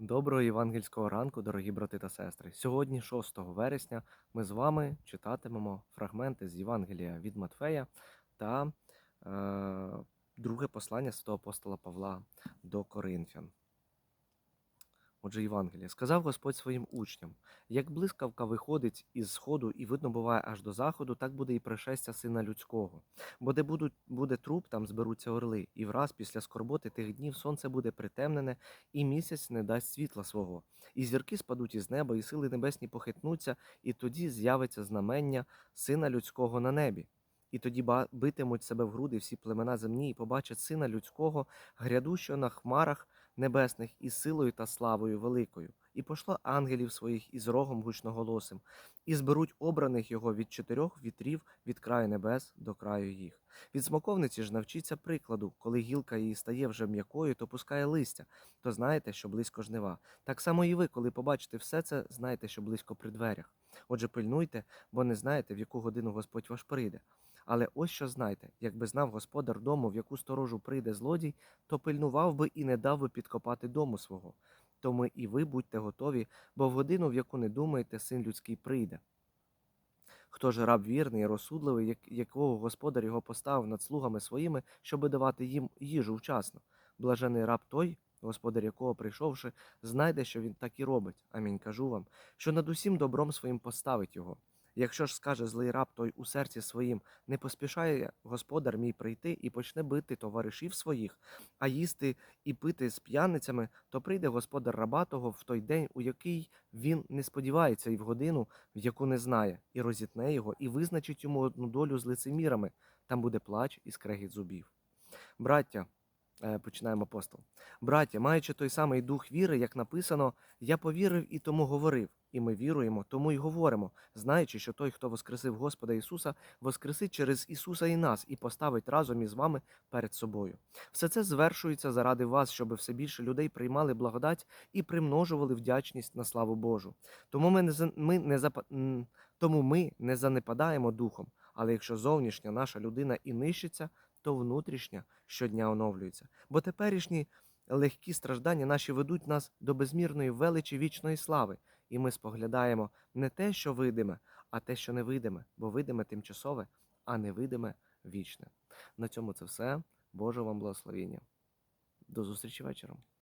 Доброго євангельського ранку, дорогі брати та сестри. Сьогодні, 6 вересня, ми з вами читатимемо фрагменти з Євангелія від Матфея та е, друге послання святого апостола Павла до Коринфян. Отже, Євангеліє. Сказав Господь своїм учням: як блискавка виходить із сходу і видно буває аж до заходу, так буде і пришестя сина людського. Бо де будуть, буде труп, там зберуться орли, і враз після скорботи тих днів сонце буде притемнене, і місяць не дасть світла свого. І зірки спадуть із неба, і сили небесні похитнуться, і тоді з'явиться знамення сина людського на небі. І тоді битимуть себе в груди всі племена земні, і побачать сина людського, грядущого на хмарах небесних із силою та славою великою, і пошло ангелів своїх із рогом гучноголосим, і зберуть обраних його від чотирьох вітрів від краю небес до краю їх. Від смоковниці ж навчіться прикладу, коли гілка її стає вже м'якою, то пускає листя, то знаєте, що близько жнива. Так само і ви, коли побачите все це, знаєте, що близько при дверях. Отже, пильнуйте, бо не знаєте, в яку годину Господь ваш прийде. Але ось що знайте, якби знав господар дому, в яку сторожу прийде злодій, то пильнував би і не дав би підкопати дому свого. Тому і ви будьте готові, бо в годину, в яку не думаєте, син людський прийде. Хто ж раб вірний і розсудливий, як- якого господар його поставив над слугами своїми, щоби давати їм їжу вчасно? Блажений раб той, господар якого, прийшовши, знайде, що він так і робить. Амінь кажу вам, що над усім добром своїм поставить його. Якщо ж скаже злий раб той у серці своїм, не поспішає господар мій прийти і почне бити товаришів своїх, а їсти і пити з п'яницями, то прийде господар раба того в той день, у який він не сподівається, і в годину, в яку не знає, і розітне його, і визначить йому одну долю з лицемірами. Там буде плач і скрегіт зубів. Браття, починаємо апостол. Браття, маючи той самий дух віри, як написано, я повірив і тому говорив. І ми віруємо, тому й говоримо, знаючи, що той, хто воскресив Господа Ісуса, воскресить через Ісуса і нас, і поставить разом із вами перед собою. Все це звершується заради вас, щоб все більше людей приймали благодать і примножували вдячність на славу Божу. Тому ми не ми не запа... тому ми не занепадаємо духом. Але якщо зовнішня наша людина і нищиться, то внутрішня щодня оновлюється. Бо теперішні легкі страждання наші ведуть нас до безмірної величі вічної слави, і ми споглядаємо не те, що видиме, а те, що невидиме, бо видиме тимчасове, а невидиме вічне. На цьому це все. Боже вам благословіння. До зустрічі вечором.